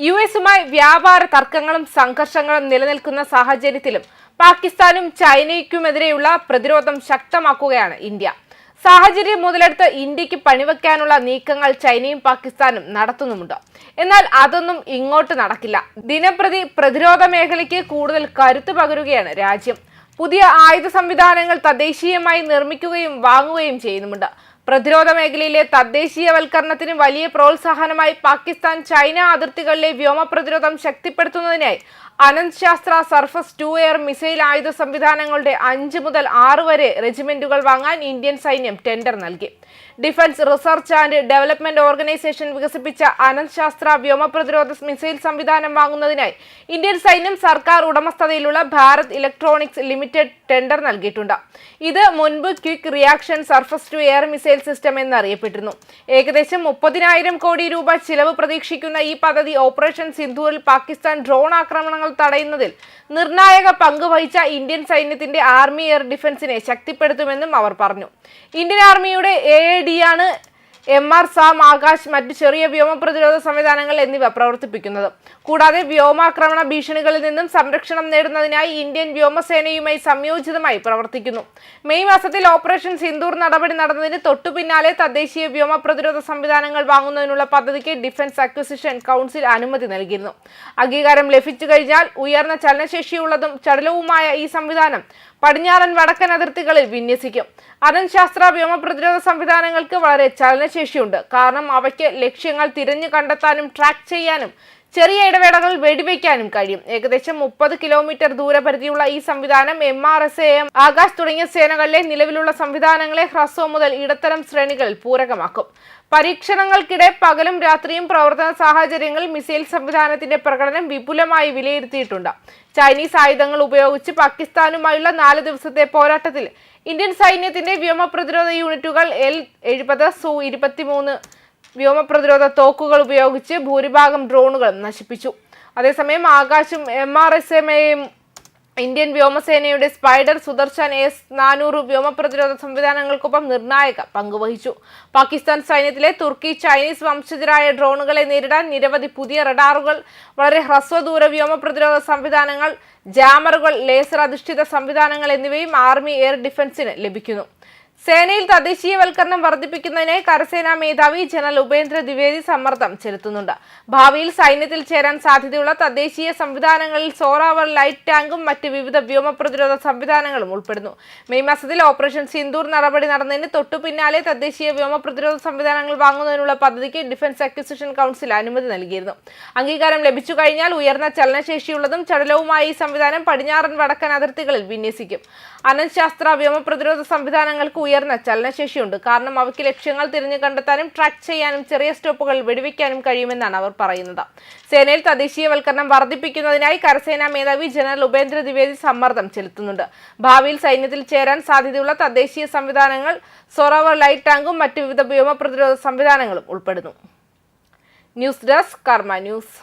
U എസുമായി വ്യാപാര തർക്കങ്ങളും സംഘർഷങ്ങളും നിലനിൽക്കുന്ന സാഹചര്യത്തിലും പാകിസ്ഥാനും ചൈനയ്ക്കുമെതിരെയുള്ള പ്രതിരോധം ശക്തമാക്കുകയാണ് ഇന്ത്യ. സാഹചര്യം മുതലെടുത്ത് ഇന്ത്യയ്ക്ക് പണിവെക്കാനുള്ള നീക്കങ്ങൾ ചൈനയും പാകിസ്ഥാനും നടത്തുന്നുമുണ്ട്. എന്നാൽ അതൊന്നും ഇങ്ങോട്ട് നടക്കില്ല. ദിനപ്രതി പ്രതിരോധ മേഖലയ്ക്ക് കൂടുതൽ കരുത്തു പകരുകയാണ് രാജ്യം. പുതിയ ആയുധ സംവിധാനങ്ങൾ തദ്ദേശീയമായി നിർമ്മിക്കുകയും വാങ്ങുകയും ചെയ്യുന്നുമുണ്ട്. പ്രതിരോധ മേഖലയിലെ തദ്ദേശീയവൽക്കരണത്തിന് വലിയ പ്രോത്സാഹനമായി പാകിസ്ഥാൻ ചൈന അതിർത്തികളിലെ വ്യോമ പ്രതിരോധം ശക്തിപ്പെടുത്തുന്നതിനായി അനന്ത് ശാസ്ത്ര സർഫസ് ടു എയർ മിസൈൽ ആയുധ സംവിധാനങ്ങളുടെ അഞ്ച് മുതൽ ആറ് വരെ റെജിമെന്റുകൾ വാങ്ങാൻ ഇന്ത്യൻ സൈന്യം ടെൻഡർ നൽകി. Defence research and development organisation വികസിപ്പിച്ച അനന്ത് ശാസ്ത്ര വ്യോമ പ്രതിരോധ മിസൈൽ സംവിധാനം വാങ്ങുന്നതിനായി ഇന്ത്യൻ സൈന്യം സർക്കാർ ഉടമസ്ഥതയിലുള്ള ഭാരത് ഇലക്ട്രോണിക്സ് ലിമിറ്റഡ് ടെൻഡർ നൽകിയിട്ടുണ്ട്. ഇത് മുൻപ് quick reaction surface to air missile system എന്നറിയപ്പെട്ടിരുന്നു. ഏകദേശം മുപ്പതിനായിരം കോടി രൂപ ചിലവ് പ്രതീക്ഷിക്കുന്ന ഈ പദ്ധതി ഓപ്പറേഷൻ സിന്ധുവിൽ പാകിസ്ഥാൻ ഡ്രോൺ ആക്രമണങ്ങൾ തടയുന്നതിൽ നിർണായക പങ്ക് വഹിച്ച ഇന്ത്യൻ സൈന്യത്തിന്റെ ആർമി എയർ ഡിഫൻസിനെ ശക്തിപ്പെടുത്തുമെന്നും അവർ പറഞ്ഞു. ഇന്ത്യൻ ആർമിയുടെ എ ഡി ആണ് എം ആർ സാം ആകാശ് മറ്റ് ചെറിയ വ്യോമ പ്രതിരോധ സംവിധാനങ്ങൾ എന്നിവ പ്രവർത്തിപ്പിക്കുന്നത്. കൂടാതെ വ്യോമാക്രമണ ഭീഷണികളിൽ നിന്നും സംരക്ഷണം നേടുന്നതിനായി ഇന്ത്യൻ വ്യോമസേനയുമായി സംയോജിതമായി പ്രവർത്തിക്കുന്നു. മെയ് മാസത്തിൽ ഓപ്പറേഷൻ സിന്ദൂർ നടപടി നടന്നതിന് തൊട്ടു പിന്നാലെ തദ്ദേശീയ വ്യോമ പ്രതിരോധ സംവിധാനങ്ങൾ വാങ്ങുന്നതിനുള്ള പദ്ധതിക്ക് ഡിഫൻസ് അക്വിസിഷൻ കൗൺസിൽ അനുമതി നൽകിയിരുന്നു. അംഗീകാരം ലഭിച്ചു കഴിഞ്ഞാൽ ഉയർന്ന ചലനശേഷിയുള്ളതും ചടുലവുമായ ഈ സംവിധാനം പടിഞ്ഞാറൻ വടക്കൻ അതിർത്തികളിൽ വിന്യസിക്കും. അതൻ ശാസ്ത്ര വ്യോമ പ്രതിരോധ സംവിധാനങ്ങൾക്ക് വളരെ ചലനശേഷിയുണ്ട് കാരണം അവയ്ക്ക് ലക്ഷ്യങ്ങൾ തിരഞ്ഞു കണ്ടെത്താനും ട്രാക്ക് ചെയ്യാനും ചെറിയ ഇടവേളകൾ വെടിവെക്കാനും കഴിയും. ഏകദേശം മുപ്പത് കിലോമീറ്റർ ദൂരപരിധിയുള്ള ഈ സംവിധാനം M R S A M Akash തുടങ്ങിയ സേനകളിലെ നിലവിലുള്ള സംവിധാനങ്ങളെ ഹ്രസ്വം മുതൽ ഇടത്തരം ശ്രേണികളിൽ പൂരകമാക്കും. പരീക്ഷണങ്ങൾക്കിടെ പകലും രാത്രിയും പ്രവർത്തന സാഹചര്യങ്ങളിൽ മിസൈൽ സംവിധാനത്തിന്റെ പ്രകടനം വിപുലമായി വിലയിരുത്തിയിട്ടുണ്ട്. ചൈനീസ് ആയുധങ്ങൾ ഉപയോഗിച്ച് പാകിസ്ഥാനുമായുള്ള നാല് ദിവസത്തെ പോരാട്ടത്തിൽ ഇന്ത്യൻ സൈന്യത്തിന്റെ വ്യോമപ്രതിരോധ യൂണിറ്റുകൾ എൽ എഴുപത് സു ഇരുപത്തിമൂന്ന് വ്യോമ പ്രതിരോധ തോക്കുകൾ ഉപയോഗിച്ച് ഭൂരിഭാഗം ഡ്രോണുകളും നശിപ്പിച്ചു. അതേസമയം ആകാശം എം ആർ എസ് എം എയും ഇന്ത്യൻ വ്യോമസേനയുടെ സ്പൈഡർ സുദർശൻ എസ് നാനൂറ് വ്യോമ പ്രതിരോധ സംവിധാനങ്ങൾക്കൊപ്പം നിർണായക പങ്കുവഹിച്ചു. പാകിസ്ഥാൻ സൈന്യത്തിലെ തുർക്കി ചൈനീസ് വംശജരായ ഡ്രോണുകളെ നേരിടാൻ നിരവധി പുതിയ റഡാറുകൾ വളരെ ഹ്രസ്വദൂര വ്യോമ പ്രതിരോധ സംവിധാനങ്ങൾ ജാമറുകൾ ലേസർ അധിഷ്ഠിത സംവിധാനങ്ങൾ എന്നിവയും ആർമി എയർ ഡിഫൻസിന് ലഭിക്കുന്നു. സേനയിൽ തദ്ദേശീയവൽക്കരണം വർദ്ധിപ്പിക്കുന്നതിന് കരസേനാ മേധാവി ജനറൽ ഉപേന്ദ്ര ദ്വിവേദി സമ്മർദ്ദം ചെലുത്തുന്നുണ്ട്. ഭാവിയിൽ സൈന്യത്തിൽ ചേരാൻ സാധ്യതയുള്ള തദ്ദേശീയ സംവിധാനങ്ങളിൽ സോറാവർ ലൈറ്റ് ടാങ്കും മറ്റ് വിവിധ വ്യോമ പ്രതിരോധ സംവിധാനങ്ങളും ഉൾപ്പെടുന്നു. മെയ് മാസത്തിൽ ഓപ്പറേഷൻ സിന്ദൂർ നടപടി നടന്നതിന് തൊട്ടു പിന്നാലെ തദ്ദേശീയ വ്യോമ പ്രതിരോധ സംവിധാനങ്ങൾ വാങ്ങുന്നതിനുള്ള പദ്ധതിക്ക് ഡിഫൻസ് അക്വിസിഷൻ കൗൺസിൽ അനുമതി നൽകിയിരുന്നു. അംഗീകാരം ലഭിച്ചു കഴിഞ്ഞാൽ ഉയർന്ന ചലനശേഷിയുള്ളതും ചടലവുമായ ഈ സംവിധാനം പടിഞ്ഞാറൻ വടക്കൻ അതിർത്തികളിൽ വിന്യസിക്കും. അനന്ത് ശാസ്ത്ര വ്യോമ പ്രതിരോധ സംവിധാനങ്ങൾക്ക് ഉയർന്ന ചലനശേഷിയുണ്ട്. കാരണം അവയ്ക്ക് ലക്ഷ്യങ്ങൾ തിരിഞ്ഞു കണ്ടെത്താനും ട്രാക്ക് ചെയ്യാനും ചെറിയ സ്റ്റോപ്പുകൾ വെടിവെക്കാനും കഴിയുമെന്നാണ് അവർ പറയുന്നത്. സേനയിൽ തദ്ദേശീയവൽക്കരണം വർദ്ധിപ്പിക്കുന്നതിനായി കരസേനാ മേധാവി ജനറൽ ഉപേന്ദ്ര ദ്വിവേദി സമ്മർദ്ദം ചെലുത്തുന്നുണ്ട്. ഭാവിയിൽ സൈന്യത്തിൽ ചേരാൻ സാധ്യതയുള്ള തദ്ദേശീയ സംവിധാനങ്ങൾ സൊറോവർ ലൈറ്റ് ടാങ്കും മറ്റ് വിവിധ വ്യോമ പ്രതിരോധ സംവിധാനങ്ങളും ഉൾപ്പെടുന്നു. News desk Karma news.